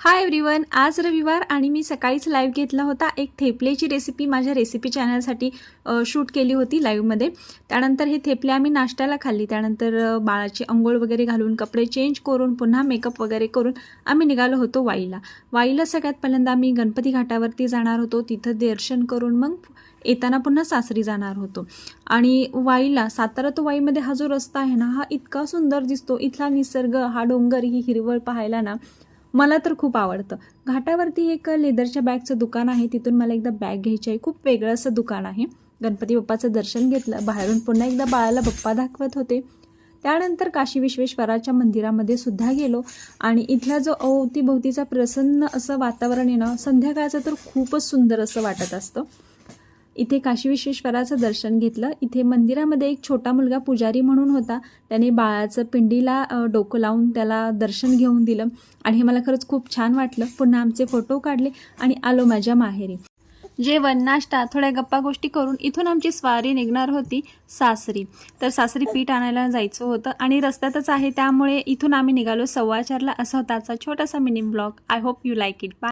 Hi everyone आज रविवार आणि मी सकाळीच लाईव्ह घेतला होता. एक थेपलेची रेसिपी माझ्या रेसिपी चॅनलसाठी शूट केली होती लाईव्हमध्ये त्यानंतर हे थेपले आम्ही नाश्त्याला खाल्ली. त्यानंतर बाळाची अंघोळ वगैरे घालून कपडे चेंज करून पुन्हा मेकअप वगैरे करून आम्ही निघालो होतो वाईला. वाईला सगळ्यात पहिल्यांदा आम्ही गणपती घाटावरती जाणार होतो. तिथं दर्शन करून मग येताना पुन्हा सासरी जाणार होतो. आणि वाईला सातारा तो वाईमध्ये हा जो रस्ता आहे ना हा इतका सुंदर दिसतो. इथला निसर्ग हा डोंगर ही हिरवळ पाहायला ना मला तर खूप आवडतं. घाटावरती एक लेदरच्या बॅगचं दुकान आहे. तिथून मला एकदा बॅग घ्यायची आहे. खूप वेगळं असं दुकान आहे. गणपती बाप्पाचं दर्शन घेतलं. बाहेरून पुन्हा एकदा बाळाला बाप्पा दाखवत होते. त्यानंतर काशी विश्वेश्वराच्या मंदिरामध्ये सुद्धा गेलो. आणि इथला जो अवतीभोवतीचा प्रसन्न असं वातावरण आहे ना संध्याकाळचं तर खूपच सुंदर असं वाटत असतं. इथे काशी विश्वेश्वराचं दर्शन घेतलं. इथे मंदिरामध्ये एक छोटा मुलगा पुजारी म्हणून होता. त्याने बाळाचं पिंडीला डोकं लावून त्याला दर्शन घेऊन दिलं. आणि हे मला खरंच खूप छान वाटलं. पुन्हा आमचे फोटो काढले आणि आलो माझ्या माहेरी. जेवण नाश्ता थोड्या गप्पा गोष्टी करून इथून आमची स्वारी निघणार होती सासरी. तर सासरी पीठ आणायला जायचं होतं आणि रस्त्यातच आहे. त्यामुळे इथून आम्ही निघालो सव्वा चारला. असा छोटासा mini blog. I hope you like it bye